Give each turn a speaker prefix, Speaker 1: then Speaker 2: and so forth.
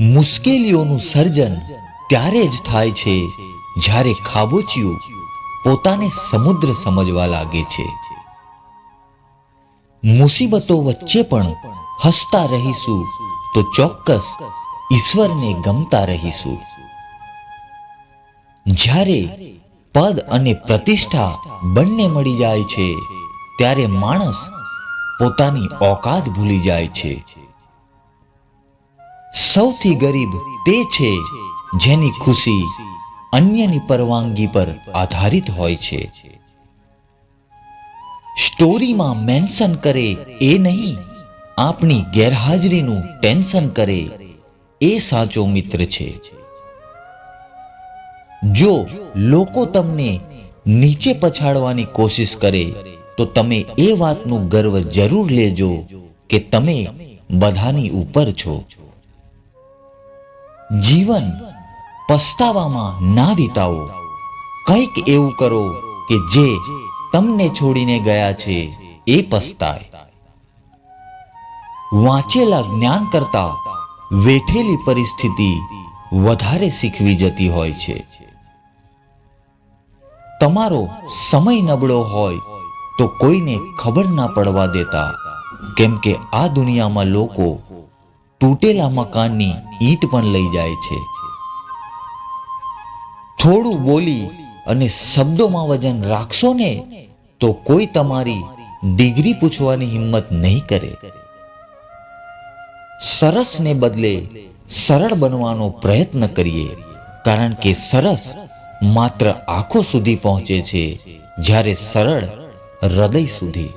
Speaker 1: મુશ્કેલીઓનું સર્જન ત્યારે જ થાય છે જ્યારે ખાબોચિયું પોતાને સમુદ્ર સમજવા લાગે છે. મુસીબતો વચ્ચે પણ હસતા રહીશું તો ચોક્કસ ઈશ્વરને ગમતા રહીશું. જ્યારે પદ અને પ્રતિષ્ઠા બંને મળી જાય છે, ત્યારે માણસ પોતાની ઓકાત ભૂલી જાય છે. સૌથી ગરીબ તે છે જેની ખુશી અન્યની પરવાનગી પર આધારિત હોય છે. સ્ટોરીમાં મેન્શન કરે એ નહીં, આપણી ગેરહાજરીનું ટેન્શન કરે એ સાચો મિત્ર છે. જો લોકો તમને નીચે પછાડવાની કોશિશ કરે, તો તમે એ વાતનું ગર્વ જરૂર લેજો કે તમે બધાની ઉપર છો. જીવન પસ્તાવામાં ના વિતાવો. કંઈક એવું કરો કે જે તમને છોડીને ગયા છે એ પસ્તાય. વાંચેલા જ્ઞાન કરતા વેઠેલી પરિસ્થિતિ વધારે શીખવી જતી હોય છે. તમારો સમય નબળો હોય તો કોઈને ખબર ના પડવા દેતા. કેમ કે આ દુનિયામાં લોકો તૂટેલા મકાનની ઈંટ પણ લઈ જાય છે. થોડું બોલી અને શબ્દોમાં વજન રાખશો ને તો કોઈ તમારી ડિગ્રી પૂછવાની હિંમત નહીં કરે. સરસને બદલે સરળ બનવાનો પ્રયત્ન કરીએ, કારણ કે સરસ માત્ર આંખો સુધી પહોંચે છે, જ્યારે સરળ હૃદય સુધી.